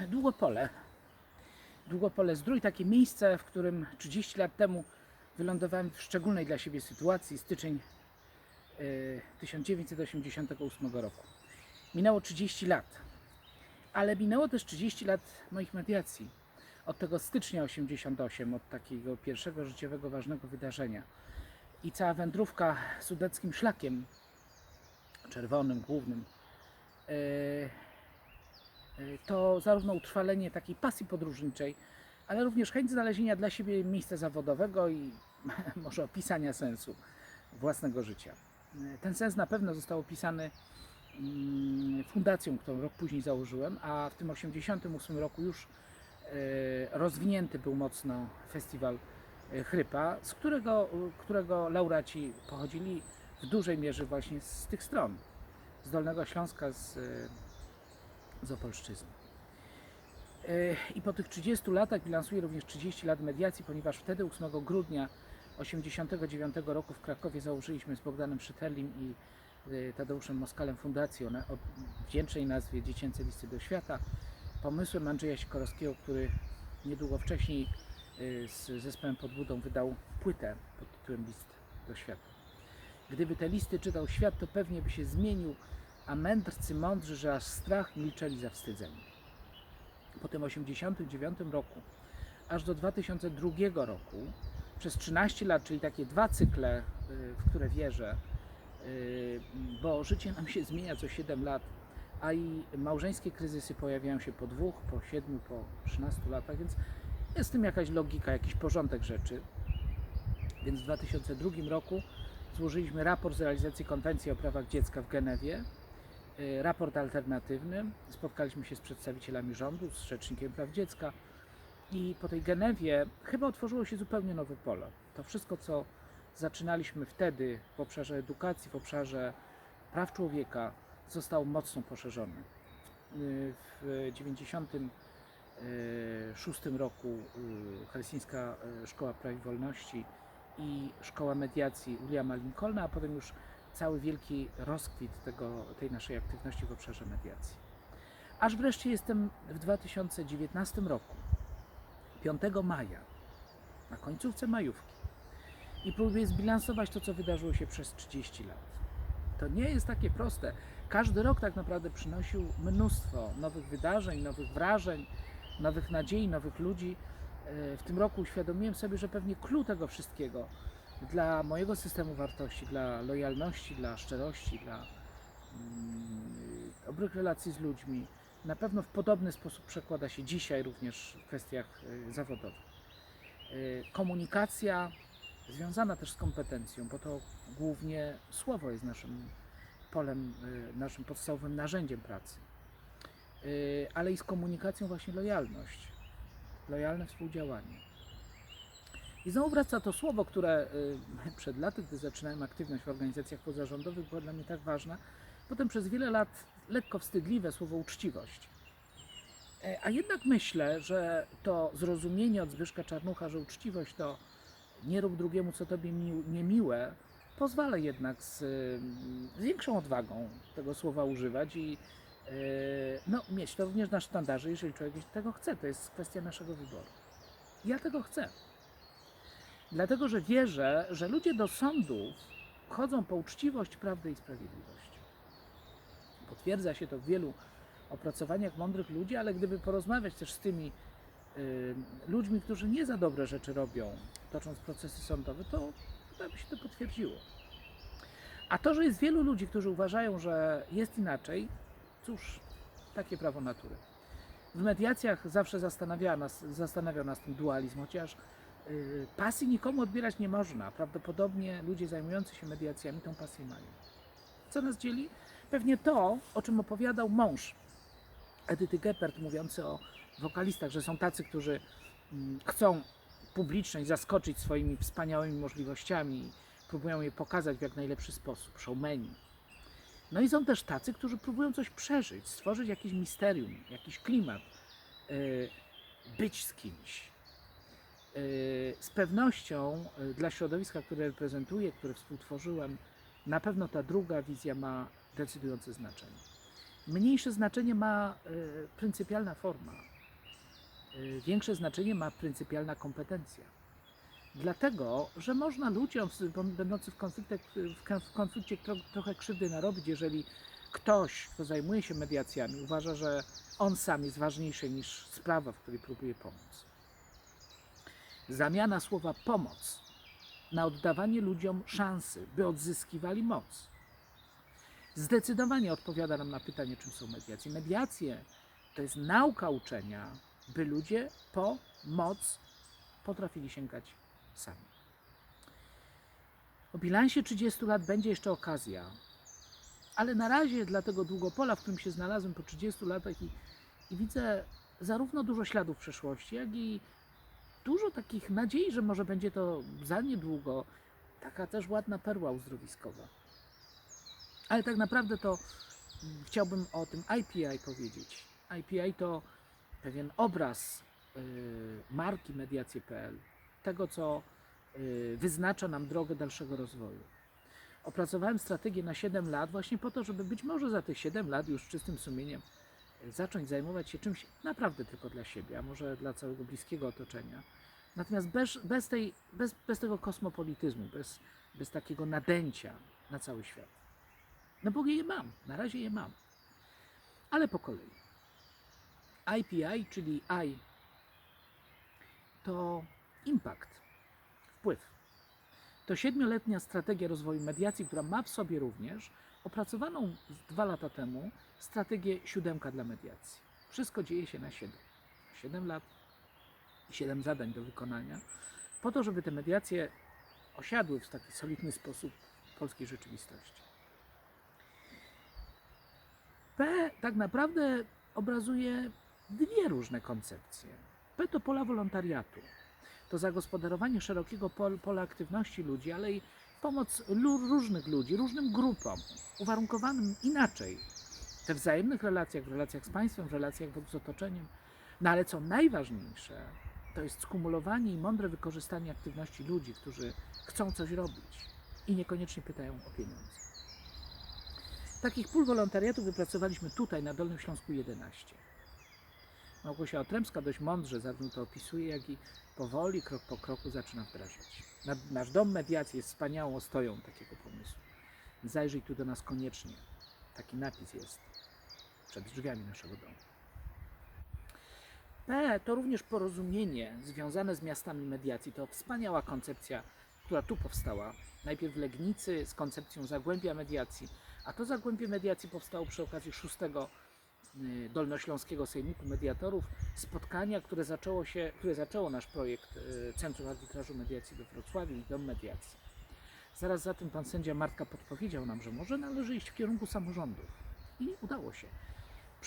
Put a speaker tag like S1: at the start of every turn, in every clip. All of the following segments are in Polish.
S1: Długopole. Długopole Zdrój, takie miejsce, w którym 30 lat temu wylądowałem w szczególnej dla siebie sytuacji, styczeń e, 1988 roku. Minęło 30 lat, ale minęło też 30 lat moich mediacji. Od tego stycznia 88, od takiego pierwszego życiowego ważnego wydarzenia. I cała wędrówka sudeckim szlakiem, czerwonym, głównym, e, e, to zarówno utrwalenie takiej pasji podróżniczej, ale również chęć znalezienia dla siebie miejsca zawodowego i może opisania sensu własnego życia. E, Ten sens na pewno został opisany mm, fundacją, którą rok później założyłem, a w tym 88 roku już e, rozwinięty był mocno festiwal e, Chrypa, z którego, którego laureaci pochodzili w dużej mierze właśnie z tych stron, z Dolnego Śląska, z, z Opolszczyzny. E, I po tych 30 latach bilansuję również 30 lat mediacji, ponieważ wtedy 8 grudnia 1989 roku w Krakowie założyliśmy z Bogdanem Szyterlim i e, Tadeuszem Moskalem fundację o wdzięcznej nazwie Dziecięce Listy do Świata, pomysłem Andrzeja Sikorowskiego, który niedługo wcześniej e, z zespołem Podbudą wydał płytę pod tytułem List do Świata. Gdyby te listy czytał świat, to pewnie by się zmienił, a mędrcy mądrzy, że aż strach milczeli zawstydzeni. Po tym 89 roku, aż do 2002 roku, przez 13 lat, czyli takie dwa cykle, y, w które wierzę, y, bo życie nam się zmienia co 7 lat, a i małżeńskie kryzysy pojawiają się po dwóch, po siedmiu, po 13 latach, więc jest w tym jakaś logika, jakiś porządek rzeczy. Więc w 2002 roku złożyliśmy raport z realizacji konwencji o prawach dziecka w Genewie. Y, Raport alternatywny. Spotkaliśmy się z przedstawicielami rządu, z Rzecznikiem Praw Dziecka. I po tej Genewie chyba otworzyło się zupełnie nowe pole. To wszystko, co zaczynaliśmy wtedy w obszarze edukacji, w obszarze praw człowieka, zostało mocno poszerzone. Y, W 1996 roku y, Helsińska y, Szkoła Praw i Wolności i Szkoła Mediacji Williama Lincolna, a potem już cały wielki rozkwit tego, tej naszej aktywności w obszarze mediacji. Aż wreszcie jestem w 2019 roku, 5 maja, na końcówce majówki i próbuję zbilansować to, co wydarzyło się przez 30 lat. To nie jest takie proste. Każdy rok tak naprawdę przynosił mnóstwo nowych wydarzeń, nowych wrażeń, nowych nadziei, nowych ludzi. E, W tym roku uświadomiłem sobie, że pewnie clue tego wszystkiego dla mojego systemu wartości, dla lojalności, dla szczerości, dla mm, dobrych relacji z ludźmi, na pewno w podobny sposób przekłada się dzisiaj również w kwestiach e, zawodowych. E, Komunikacja związana też z kompetencją, bo to głównie słowo jest naszym polem, e, naszym podstawowym narzędziem pracy. Ale i z komunikacją właśnie lojalność, lojalne współdziałanie. I znowu wraca to słowo, które y, przed laty, gdy zaczynałem aktywność w organizacjach pozarządowych, było dla mnie tak ważne. Potem przez wiele lat lekko wstydliwe słowo uczciwość. E, A jednak myślę, że to zrozumienie od Zbyszka Czarnucha, że uczciwość to nie rób drugiemu, co tobie mi- niemiłe, pozwala jednak z, y, z większą odwagą tego słowa używać i y, no, mieć to również na sztandarze, jeżeli człowiek tego chce. To jest kwestia naszego wyboru. Ja tego chcę. Dlatego, że wierzę, że ludzie do sądów chodzą po uczciwość, prawdę i sprawiedliwość. Potwierdza się to w wielu opracowaniach mądrych ludzi, ale gdyby porozmawiać też z tymi y, ludźmi, którzy nie za dobre rzeczy robią, tocząc procesy sądowe, to by się to potwierdziło. A to, że jest wielu ludzi, którzy uważają, że jest inaczej, cóż, takie prawo natury. W mediacjach zawsze zastanawia nas, zastanawiał nas ten dualizm, chociaż pasji nikomu odbierać nie można. Prawdopodobnie ludzie zajmujący się mediacjami tą pasję mają. Co nas dzieli? Pewnie to, o czym opowiadał mąż Edyty Geppert, mówiący o wokalistach, że są tacy, którzy mm, chcą publiczność zaskoczyć swoimi wspaniałymi możliwościami i próbują je pokazać w jak najlepszy sposób, showmeni. No i są też tacy, którzy próbują coś przeżyć, stworzyć jakieś misterium, jakiś klimat, y, być z kimś. Y, Z pewnością y, dla środowiska, które reprezentuję, które współtworzyłem, na pewno ta druga wizja ma decydujące znaczenie. Mniejsze znaczenie ma y, pryncypialna forma. Większe znaczenie ma pryncypialna kompetencja. Dlatego, że można ludziom będącym w, konfliktach, w kon- w konflikcie tro, trochę krzywdy narobić, jeżeli ktoś, kto zajmuje się mediacjami, uważa, że on sam jest ważniejszy niż sprawa, w której próbuje pomóc. Zamiana słowa pomoc na oddawanie ludziom szansy, by odzyskiwali moc. Zdecydowanie odpowiada nam na pytanie, czym są mediacje. Mediacje to jest nauka uczenia, by ludzie po moc potrafili sięgać sami. O bilansie 30 lat będzie jeszcze okazja, ale na razie dla tego długopola, w którym się znalazłem po 30 latach i, i widzę zarówno dużo śladów przeszłości, jak i dużo takich nadziei, że może będzie to za niedługo taka też ładna perła uzdrowiskowa. Ale tak naprawdę to mm, chciałbym o tym IPI powiedzieć. IPI to pewien obraz y, marki mediacje.pl, tego co y, wyznacza nam drogę dalszego rozwoju. Opracowałem strategię na 7 lat właśnie po to, żeby być może za tych 7 lat już czystym sumieniem zacząć zajmować się czymś naprawdę tylko dla siebie, a może dla całego bliskiego otoczenia. Natomiast bez, bez, tej, bez, bez tego kosmopolityzmu, bez, bez takiego nadęcia na cały świat. No bo je mam, na razie je mam. Ale po kolei. IPI, czyli I, to impact, wpływ. To siedmioletnia strategia rozwoju mediacji, która ma w sobie również opracowaną dwa lata temu strategię siódemka dla mediacji. Wszystko dzieje się na siedem. Siedem lat i siedem zadań do wykonania, po to, żeby te mediacje osiadły w taki solidny sposób w polskiej rzeczywistości. P tak naprawdę obrazuje dwie różne koncepcje. P to pola wolontariatu. To zagospodarowanie szerokiego pol, pola aktywności ludzi, ale i pomoc różnych ludzi, różnym grupom, uwarunkowanym inaczej. We wzajemnych relacjach, w relacjach z państwem, w relacjach z otoczeniem. No ale co najważniejsze, to jest skumulowanie i mądre wykorzystanie aktywności ludzi, którzy chcą coś robić i niekoniecznie pytają o pieniądze. Takich pól wolontariatu wypracowaliśmy tutaj na Dolnym Śląsku 11. Małgosia Otremska dość mądrze zarówno to opisuje, jak i powoli, krok po kroku zaczyna wdrażać. Na- Nasz dom mediacji jest wspaniałą ostoją takiego pomysłu. Zajrzyj tu do nas koniecznie. Taki napis jest przed drzwiami naszego domu. P to również porozumienie związane z miastami mediacji. To wspaniała koncepcja, która tu powstała. Najpierw w Legnicy z koncepcją Zagłębia Mediacji, a to Zagłębie Mediacji powstało przy okazji szóstego y, Dolnośląskiego Sejmiku Mediatorów, spotkania, które zaczęło, się, które zaczęło nasz projekt y, Centrum Arbitrażu Mediacji we Wrocławiu i Dom Mediacji. Zaraz za tym pan sędzia Martka podpowiedział nam, że może należy iść w kierunku samorządów. I udało się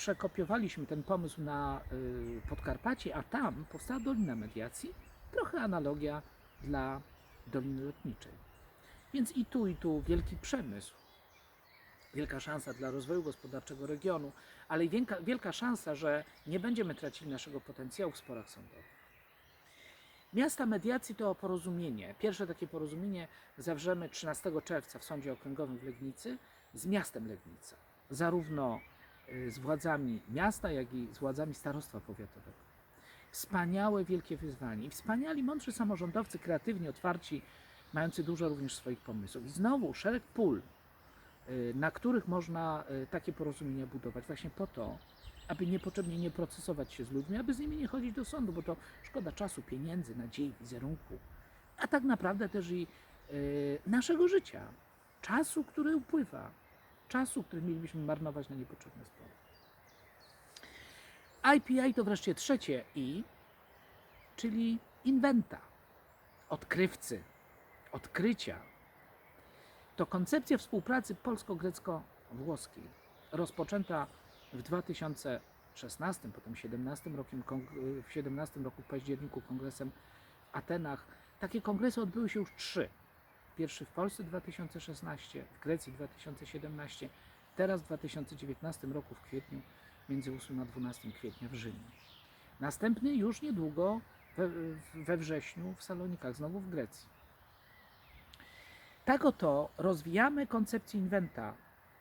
S1: przekopiowaliśmy ten pomysł na y, Podkarpacie, a tam powstała Dolina Mediacji, trochę analogia dla Doliny Lotniczej. Więc i tu, i tu wielki przemysł, wielka szansa dla rozwoju gospodarczego regionu, ale wielka, wielka szansa, że nie będziemy tracili naszego potencjału w sporach sądowych. Miasta mediacji to porozumienie. Pierwsze takie porozumienie zawrzemy 13 czerwca w Sądzie Okręgowym w Legnicy z miastem Legnica. Zarówno z władzami miasta, jak i z władzami starostwa powiatowego. Wspaniałe, wielkie wyzwanie. I wspaniali, mądrzy samorządowcy, kreatywni, otwarci, mający dużo również swoich pomysłów. I znowu szereg pól, y, na których można y, takie porozumienia budować, właśnie po to, aby niepotrzebnie nie procesować się z ludźmi, aby z nimi nie chodzić do sądu, bo to szkoda czasu, pieniędzy, nadziei, wizerunku, a tak naprawdę też i y, naszego życia, czasu, który upływa, czasu, który mielibyśmy marnować na niepotrzebne spory. IPI to wreszcie trzecie I, czyli inventa, odkrywcy, odkrycia. To koncepcja współpracy polsko-grecko-włoskiej, rozpoczęta w 2016, potem 17 rokiem, w 17 roku w październiku kongresem w Atenach. Takie kongresy odbyły się już trzy. Pierwszy w Polsce 2016, w Grecji 2017, teraz w 2019 roku w kwietniu, między 8 a 12 kwietnia w Rzymie. Następny już niedługo we, we wrześniu w Salonikach, znowu w Grecji. Tak oto rozwijamy koncepcję Inventa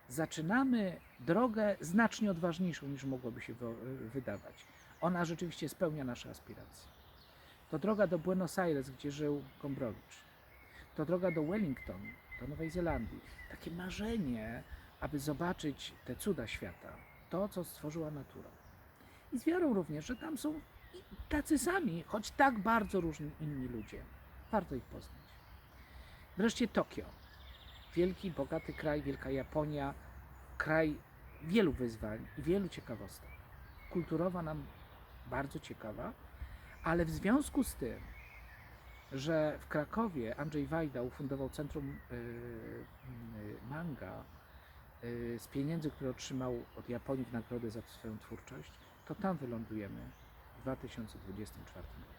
S1: zaczynamy drogę znacznie odważniejszą niż mogłoby się wydawać. Ona rzeczywiście spełnia nasze aspiracje. To droga do Buenos Aires, gdzie żył Gombrowicz. To droga do Wellington, do Nowej Zelandii. Takie marzenie, aby zobaczyć te cuda świata, to, co stworzyła natura. I z wiarą również, że tam są tacy sami, choć tak bardzo różni inni ludzie. Warto ich poznać. Wreszcie Tokio. Wielki, bogaty kraj, wielka Japonia, kraj wielu wyzwań i wielu ciekawostek. Kulturowa nam bardzo ciekawa, ale w związku z tym, że w Krakowie Andrzej Wajda ufundował Centrum y, y, Manga y, z pieniędzy, które otrzymał od Japonii w nagrodę za swoją twórczość, to tam wylądujemy w 2024 roku.